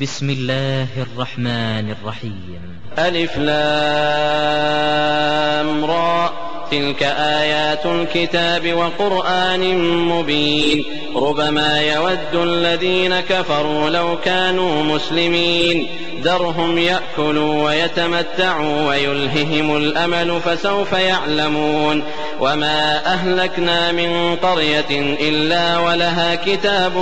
بسم الله الرحمن الرحيم. ألف لام را. تلك آيات الكتاب وقرآن مبين ربما يود الذين كفروا لو كانوا مسلمين ذرهم يأكلوا ويتمتعوا ويلههم الأمل فسوف يعلمون وما أهلكنا من قرية إلا ولها كتاب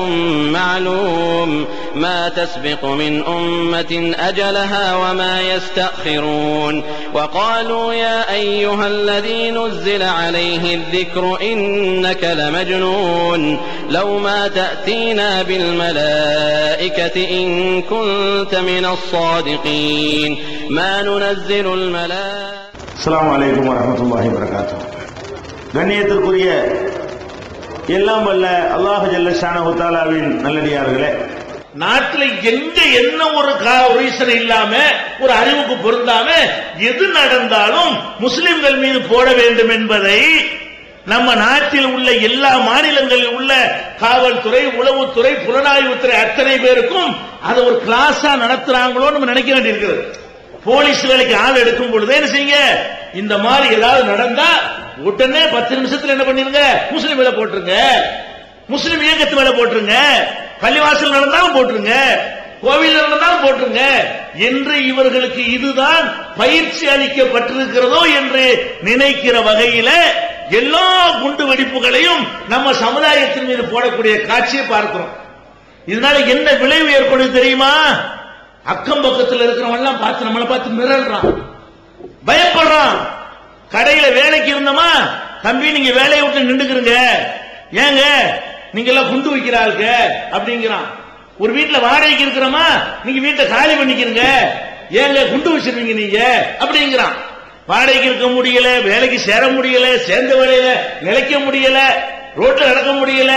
معلوم ما تسبق من أمة أجلها وما يستأخرون وقالوا يا أيها الذي نزل عليه الذكر إنك لمجنون لو ما تأتينا بالملائكة إن كنت من الصادقين ما ننزل الملائكة السلام عليكم ورحمة الله وبركاته. غنية القرية எல்லாம் வல்ல அல்லாஹ் ஜல்லஷானு தஆலாவின் நல்லடியார்களே நாட்டில் எங்க என்ன ஒரு ரீசன் இல்லாமல் ஒரு அறிவுக்கு பொருந்தாம எது நடந்தாலும் முஸ்லிம்கள் மீது போட வேண்டும் என்பதை நம்ம நாட்டில் உள்ள எல்லா மாநிலங்களில் உள்ள காவல்துறை உளவுத்துறை புலனாய்வுத்துறை அத்தனை பேருக்கும் அதை ஒரு கிளாஸா நடத்துறாங்களோ நம்ம நினைக்க வேண்டியிருக்கிறது. போலீஸ் வேலைக்கு ஆள் எடுக்கும் பொழுது என்ன செய்யுங்க? இந்த மாதிரி ஏதாவது நடந்தா உடனே பத்து நிமிஷத்துல என்ன பண்ணிருங்க? முஸ்லீம் மேல போட்டுருங்க. முஸ்லீம் இயக்கத்து மேல போட்டுருங்க. பள்ளிவாசல் நடந்தாலும் போட்டுருங்க. கோவில் நடந்தாலும் போட்டுருங்க. என்று இவர்களுக்கு இதுதான் பயிற்சி அளிக்கப்பட்டிருக்கிறதோ என்று நினைக்கிற வகையில எல்லா குண்டு வெடிப்புகளையும் நம்ம சமுதாயத்தின் மீது போடக்கூடிய காட்சியை பார்க்கிறோம். இதனால என்ன விளைவு ஏற்படுது தெரியுமா? அக்கம் பக்கத்தில் இருக்கிறவன் எல்லாம் பார்த்து நம்மளை பார்த்து மிரள்றான் பயப்படுறான். கடையில வேலைக்கு இருந்தோமா? தம்பி நீங்க வேலையை விட்டு நின்றுக்கிறீங்க ஏங்க நீங்க எல்லாம் குண்டு வைக்கிறாளுங்க அப்படிங்கிறான். ஒரு வீட்டுல வாடகைக்கு இருக்கிறோமா? நீங்க வீட்டை காலி பண்ணிக்கிறீங்க. ஏங்க குண்டு வச்சிருவீங்க நீங்க? அப்படிங்கிறான். வாடகைக்கு இருக்க முடியல வேலைக்கு சேர முடியல சேர்ந்த வேலையில நிலைக்க முடியல ரோட்ல நடக்க முடியல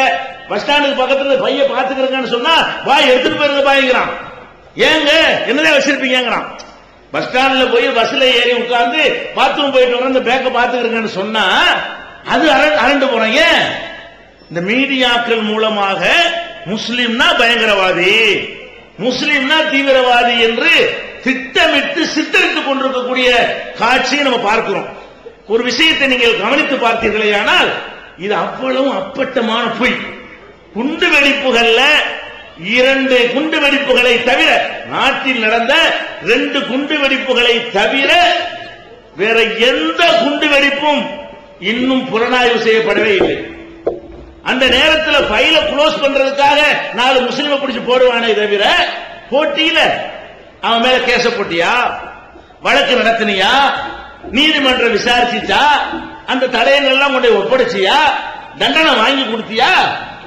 பஸ் ஸ்டாண்டுக்கு பக்கத்துல பைய பாத்துக்கிறேங்கன்னு சொன்னா பாய் எடுத்துட்டு போயிருந்த பாய்ங்கிறான். ஏங்க என்னதான் வச்சிருப்பீங்கிறான் பஸ் ஸ்டாண்ட்ல போய் பஸ்ல ஏறி உட்கார்ந்து பாத்ரூம் போயிட்டு வர அந்த பேக்க பாத்துக்கிறேங்கன்னு சொன்னா அது அரண்டு அரண்டு ஏன்? இந்த மீடியாக்கள் மூலமாக முஸ்லிம்னா பயங்கரவாதி முஸ்லிம்னா தீவிரவாதி என்று திட்டமிட்டு சித்தரித்துக் கொண்டிருக்கக்கூடிய காட்சியை நம்ம பார்க்கிறோம். ஒரு விஷயத்தை நீங்கள் கவனித்து பார்த்தீர்களே ஆனால் இது அவ்வளவு அப்பட்டமான பொய். குண்டு வெடிப்புகள்ல இரண்டு குண்டு வெடிப்புகளை தவிர நாட்டில் நடந்த ரெண்டு குண்டு வெடிப்புகளை தவிர வேற எந்த குண்டு வெடிப்பும் இன்னும் புலனாய்வு செய்யப்படவே இல்லை. அந்த நேரத்தில் ஃபைல க்ளோஸ் பண்றதுக்காக நாலு முஸ்லிமை பிடிச்சு போடுவானே தவிர போட்டியில அவன் மேல கேச போட்டியா? வழக்கு நடத்தினியா? நீதிமன்றம் விசாரிச்சிச்சா? அந்த தடயங்கள் எல்லாம் கொண்டு ஒப்படைச்சியா? தண்டனை வாங்கி கொடுத்தியா?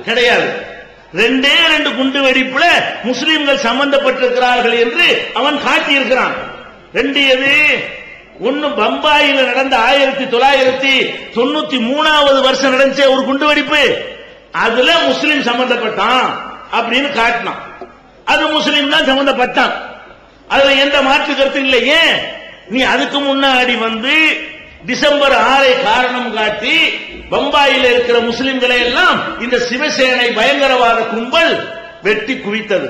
கிடையாது. ரெண்டே ரெண்டு குண்டு வெடிப்புல முஸ்லிம்கள் சம்பந்தப்பட்டிருக்கிறார்கள் என்று அவன் காட்டியிருக்கிறான். ரெண்டு எது? ஒன்னு பம்பாயில நடந்த ஆயிரத்தி தொள்ளாயிரத்தி தொண்ணூத்தி மூணாவது வருஷம் நடந்துச்சே ஒரு குண்டு வெடிப்பு. அதுல முஸ்லிம் சம்பந்தப்பட்டான் அப்படின்னு காட்டினான். அது முஸ்லிம் தான் சம்பந்தப்பட்டான். அதுல எந்த மாற்று கருத்து இல்லையே நீ அதுக்கு முன்னாடி வந்து டிசம்பர் ஆறை காரணம் காட்டி பம்பாயில இருக்கிற முஸ்லிம்களை எல்லாம் இந்த சிவசேனை பயங்கரவாத கும்பல் வெட்டி குவித்தது.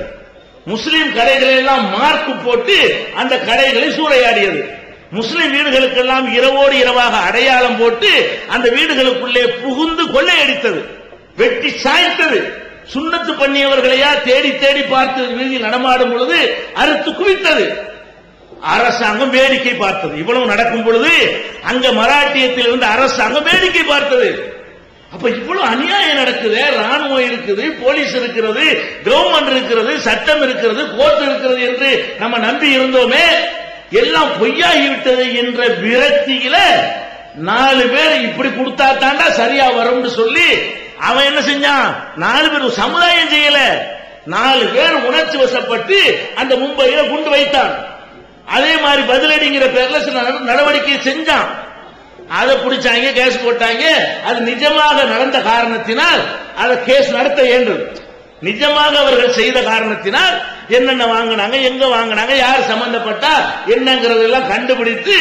முஸ்லிம் கடைகளை எல்லாம் மார்க் போட்டு அந்த கடைகளை சூறையாடியது. முஸ்லிம் வீடுகளுக்கெல்லாம் இரவோடு இரவாக அடையாளம் போட்டு அந்த வீடுகளுக்குள்ளே புகுந்து கொள்ளையடித்தது. வெட்டி சாய்த்தது. சுண்ணத்து பண்ணியவர்களையா தேடி தேடி பார்த்து வீதியில் நடமாடும் பொழுது அறுத்து குவித்தது. அரசாங்கம் வேடிக்கை பார்த்தது. இவ்வளவு நடக்கும் பொழுது அங்க மராட்டியத்தில் இருந்து அரசாங்கம் வேடிக்கை பார்த்தது. அப்ப இவ்வளவு அநியாயம் நடக்குது. ராணுவம் இருக்குது போலீஸ் இருக்கிறது கவர்மெண்ட் இருக்கிறது சட்டம் இருக்கிறது கோர்ட் இருக்கிறது என்று நம்ம நம்பி இருந்தோமே. எல்லாம் பொய்யாகிவிட்டது என்ற விரக்தியில நாலு பேர் இப்படி கொடுத்தா தாண்டா சரியா வரும்னு சொல்லி அவன் என்ன செஞ்சான்? நாலு பேர் சமுதாயம் செய்யல. நாலு பேர் உணர்ச்சி வசப்பட்டு அந்த மும்பையில குண்டு வைத்தான். அதே மாதிரி பதிலடிங்கிற பேர்ல சில நடவடிக்கை செஞ்சான். அதை பிடிச்சாங்க கேஸ் போட்டாங்க. அது நிஜமாக நடந்த காரணத்தினால் அதை கேஸ் நடத்த வேண்டும் நிஜமாக அவர்கள் செய்த காரணத்தினால் என்னென்ன வாங்கினாங்க எங்க வாங்கினாங்க யார் சம்பந்தப்பட்டா என்னங்கிறதெல்லாம் கண்டுபிடித்து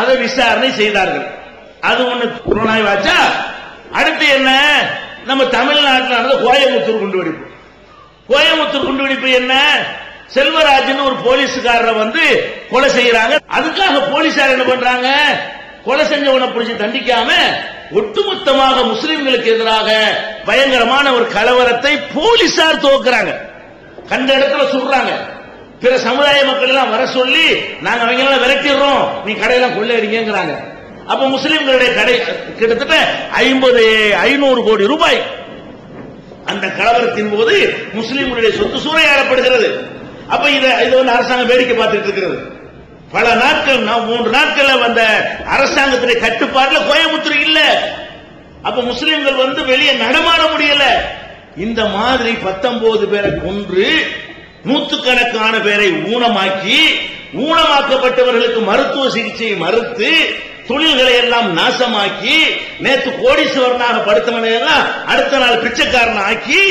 அதை விசாரணை செய்தார்கள். அது ஒண்ணு புலனாய்வாச்சா அடுத்து என்ன? நம்ம தமிழ்நாட்டில் கோயம்புத்தூர் குண்டு வெடிப்பு கோயம்புத்தூர் குண்டுவெடிப்பு என்ன? செல்வராஜன் ஒரு போலீஸுக்காரரை வந்து கொலை செய்யறாங்க. அதுக்காக போலீசார் என்ன பண்றாங்க? கொலை செஞ்சவனை பிடிச்சி தண்டிக்காம ஒட்டுமொத்தமாக முஸ்லிம்களுக்கு எதிராக பயங்கரமான ஒரு கலவரத்தை போலீசார் துவக்குறாங்க. கண்ட இடத்துல சொல்றாங்க. பிற சமுதாய மக்கள் எல்லாம் வர சொல்லி நாங்க அவங்க எல்லாம் விரட்டிடுறோம். நீ கடையெல்லாம் கொள்ளையடிங்கிறாங்க அப்ப முஸ்லிம்களுடைய கடை கிட்டத்தட்ட ஐம்பது ஐநூறு கோடி ரூபாய். அந்த கலவரத்தின் போது முஸ்லிம்களுடைய சொத்து சூறையாடப்படுகிறது. அப்ப இதை இது வந்து அரசாங்கம் வேடிக்கை பார்த்துட்டு இருக்கிறது. பல நாட்கள் நான் மூன்று நாட்கள்ல வந்த அரசாங்கத்தினுடைய கட்டுப்பாட்டுல கோயம்புத்தூர் இல்ல. அப்ப முஸ்லிம்கள் வந்து வெளியே நடமாட முடியல. இந்த மாதிரி பத்தொன்பது பேரை கொன்று நூத்துக்கணக்கான பேரை ஊனமாக்கி ஊனமாக்கப்பட்டவர்களுக்கு மருத்துவ சிகிச்சையை மறுத்து தொழில்களை எல்லாம் நாசமாக்கி நேற்று கோடீஸ்வரனாக படுத்தவனை எல்லாம் அடுத்த நாள் பிச்சைக்காரன் ஆக்கி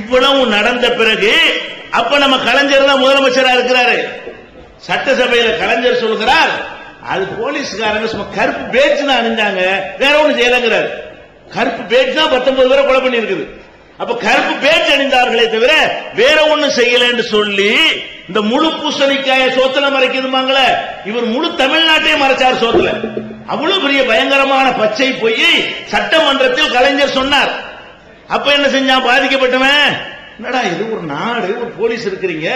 இவ்வளவு நடந்த பிறகு அப்ப நம்ம கலைஞர் தான் முதலமைச்சரா இருக்கிறாரு. சட்டசபையில கலைஞர் சொல்கிறார் அது போலீஸ்காரங்க சும்மா கருப்பு பேச்சு தான் அணிஞ்சாங்க. வேற ஒண்ணு செய்யலங்கிறார். கருப்பு பேச்சு தான் பத்தொன்பது பேரை கொலை பண்ணி இருக்குது அப்ப கருப்பு பேச்சு அணிந்தார்களே தவிர வேற ஒண்ணும் செய்யலன்னு சொல்லி இந்த முழு பூசணிக்காய சோத்துல மறைக்குதுமாங்கள இவர் முழு தமிழ்நாட்டையும் மறைச்சார் சோத்துல. அவ்வளவு பெரிய பயங்கரமான பச்சை போய் சட்டமன்றத்தில் கலைஞர் சொன்னார். அப்ப என்ன செஞ்சான்? பாதிக்கப்பட்டவன்? என்னடா இது ஒரு நாடு ஒரு போலீஸ் இருக்கிறீங்க.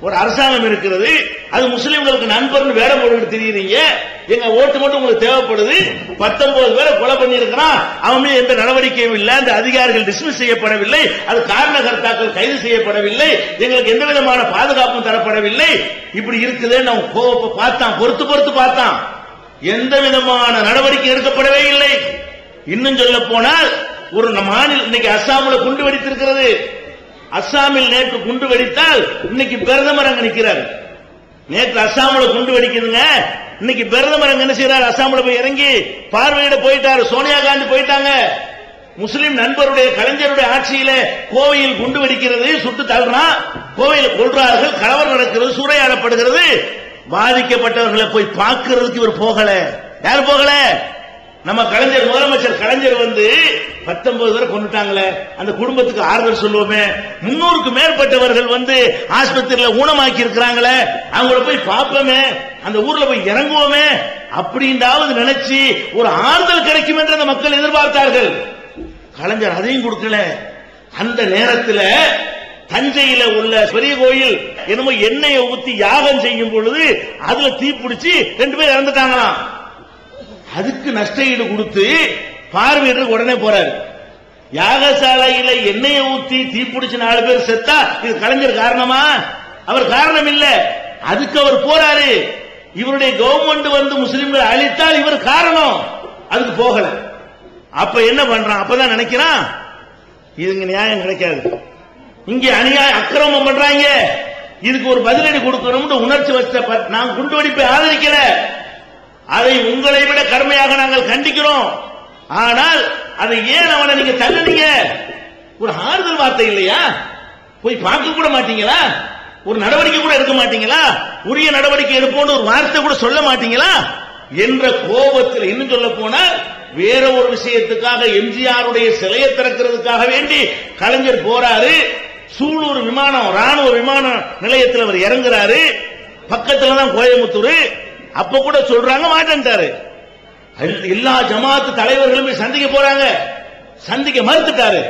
ஒரு அரசாங்கம் இருக்கிறது அது முஸ்லிம்களுக்கு நண்பர்னு வேற போட்டு தெரியுறீங்க. எங்க ஓட்டு மட்டும் உங்களுக்கு தேவைப்படுது. பத்தொன்பது பேரை கொலை பண்ணியிருக்கிறான். அவன் எந்த நடவடிக்கையும் இல்லை. அந்த அதிகாரிகள் டிஸ்மிஸ் செய்யப்படவில்லை. அது காரணகர்த்தாக்கள் கைது செய்யப்படவில்லை. எங்களுக்கு எந்த விதமான பாதுகாப்பும் தரப்படவில்லை. இப்படி இருக்குதுன்னு அவன் கோவப்ப பார்த்தான். பொறுத்து பொறுத்து பார்த்தான். எந்த விதமான நடவடிக்கை எடுக்கப்படவே இல்லை. இன்னும் சொல்ல போனால் ஒரு மாநில இன்னைக்கு அஸ்ஸாமில் குண்டு வெடித்திருக்கிறது. அஸ்ஸாமில் நேற்று குண்டு வெடித்தால் இன்னைக்கு பிரதமர் அங்க நிற்கிறார் நேற்று அஸ்ஸாம்ல குண்டு வெடிக்குதுங்க. இன்னைக்கு பிரதமர் அங்க என்ன செய்யறாரு அஸ்ஸாம்ல போய் இறங்கி பார்வையிட போயிட்டாரு. சோனியா காந்தி போயிட்டாங்க. முஸ்லிம் நண்பருடைய கலைஞருடைய ஆட்சியில கோவையில் குண்டு வெடிக்கிறது சுட்டு தள்ளுறான். கோவையில் கொள்றார்கள் கலவரம் நடக்கிறது சூறையாடப்படுகிறது. பாதிக்கப்பட்டவர்களை போய் பார்க்கறதுக்கு இவர் போகல. யார் போகல? நம்ம கலைஞர் முதலமைச்சர் கலைஞர் வந்து பத்தொன்பது பேரை கொண்டுட்டாங்களே அந்த குடும்பத்துக்கு ஆறுதல் சொல்லுவோமே. முன்னூறுக்கு மேற்பட்டவர்கள் வந்து ஆஸ்பத்திரியில ஊனமாக்கி இருக்கிறாங்களே அவங்கள போய் பார்ப்போமே. அந்த ஊர்ல போய் இறங்குவோமே. அப்படின்றாவது நினைச்சு ஒரு ஆறுதல் கிடைக்கும் என்று அந்த மக்கள் எதிர்பார்த்தார்கள். கலைஞர் அதையும் கொடுக்கல. அந்த நேரத்தில் தஞ்சையில உள்ள பெரிய கோயில் என்னமோ எண்ணெயை ஊத்தி யாகம் செய்யும் பொழுது அதுல தீ பிடிச்சி ரெண்டு பேர் இறந்துட்டாங்களாம். அதுக்கு நஷ்ட ஈடு கொடுத்து பார்வையிட்டு உடனே போறாரு. யாகசாலையில எண்ணெயை ஊத்தி தீப்பிடிச்சு நாலு பேர் செத்தா இது கலைஞர் காரணமா? அவர் காரணம் இல்ல. அதுக்கு அவர் போறாரு. இவருடைய கவர்மெண்ட் வந்து முஸ்லிம்கள் அழித்தால் இவர் காரணம். அதுக்கு போகல. அப்ப என்ன பண்றான்? அப்பதான் நினைக்கிறான். இதுங்க நியாயம் கிடைக்காது. இங்க அநியாய அக்கிரமம் பண்றாங்க. இதுக்கு ஒரு பதிலடி கொடுக்கணும்னு உணர்ச்சி வச்ச ப- நான் குண்டு வெடிப்பை ஆதரிக்கல. அதை உங்களை விட கடுமையாக நாங்கள் கண்டிக்கிறோம். ஆனால் அதை ஏன் அவனை நீங்க தள்ளுனீங்க? ஒரு ஆறுதல் வார்த்தை இல்லையா? போய் பார்க்க கூட மாட்டீங்களா? ஒரு நடவடிக்கை கூட எடுக்க மாட்டீங்களா? உரிய நடவடிக்கை எடுப்போம்னு ஒரு வார்த்தை கூட சொல்ல மாட்டீங்களா? என்ற கோபத்தில் இன்னும் சொல்ல போனால் வேற ஒரு விஷயத்துக்காக எம்ஜிஆருடைய சிலையை திறக்கிறதுக்காக வேண்டி கலைஞர் போறாரு. சூலூர் விமானம் ராணுவ விமான நிலையத்தில் அவர் இறங்குறாரு. பக்கத்துல தான் கோயம்புத்தூர். அப்ப கூட சொல்றாங்க மாட்டேன்ட்டாரு. எல்லா ஜமாத்து தலைவர்களுமே சந்திக்க போறாங்க. சந்திக்க மறுத்துட்டாரு.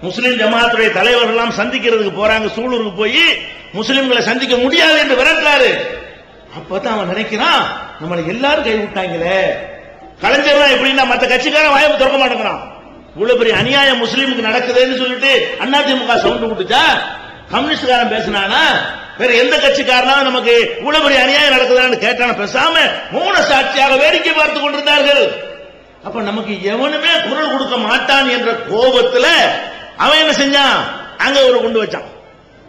முஸ்லிம் ஜமாத்துடைய தலைவர்கள் எல்லாம் சந்திக்கிறதுக்கு போறாங்க. சூலூருக்கு போய் முஸ்லிம்களை சந்திக்க முடியாது என்று விரட்டுறாரு. அப்பதான் அவன் நினைக்கிறான் நம்மளை எல்லாரும் கை விட்டாங்களே. எப்படின்னா மற்ற கட்சிக்காரன் வாய்ப்பு திறக்க மாட்டேங்கிறான். இவ்வளவு பெரிய அநியாயம் முஸ்லீமுக்கு நடக்குதுன்னு சொல்லிட்டு அதிமுக சவுண்ட் விட்டுச்சா கம்யூனிஸ்ட்காரன் பேசினானா? வேற எந்த கட்சிக்காரனாலும் நமக்கு இவ்வளவு பெரிய அநியாயம் நடக்குதான்னு கேட்டான பேசாம மௌன சாட்சியாக வேடிக்கை பார்த்து கொண்டிருந்தார்கள். அப்ப நமக்கு எவனுமே குரல் கொடுக்க மாட்டான் என்ற கோபத்துல அவன் என்ன செஞ்சான்? அங்க ஒரு குண்டு வச்சான்.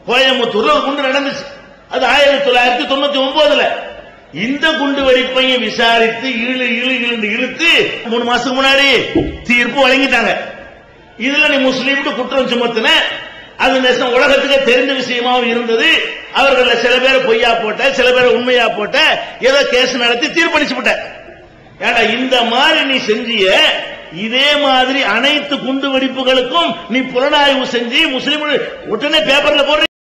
கோயம்புத்தூர்ல ஒரு குண்டு நடந்துச்சு. அது ஆயிரத்தி தொள்ளாயிரத்தி தொண்ணூத்தி ஒன்பதுல. இந்த குண்டு வெடிப்பையும் விசாரித்து இழு இழு இழுந்து இழுத்து மூணு மாசத்துக்கு முன்னாடி தீர்ப்பு வழங்கிட்டாங்க. இதுல நீ முஸ்லீம் குற்றம் சுமத்தின அது நெசம் உலகத்துக்கு தெரிந்த விஷயமாவும் இருந்தது. அவர்கள் சில பேர் பொய்யா போட்ட சில பேர் உண்மையா போட்ட ஏதோ கேஸ் நடத்தி தீர்ப்பளிச்சு விட்ட. ஏடா இந்த மாதிரி நீ செஞ்சிய இதே மாதிரி அனைத்து குண்டு வெடிப்புகளுக்கும் நீ புலனாய்வு செஞ்சு முஸ்லீம் உடனே பேப்பர்ல போடுற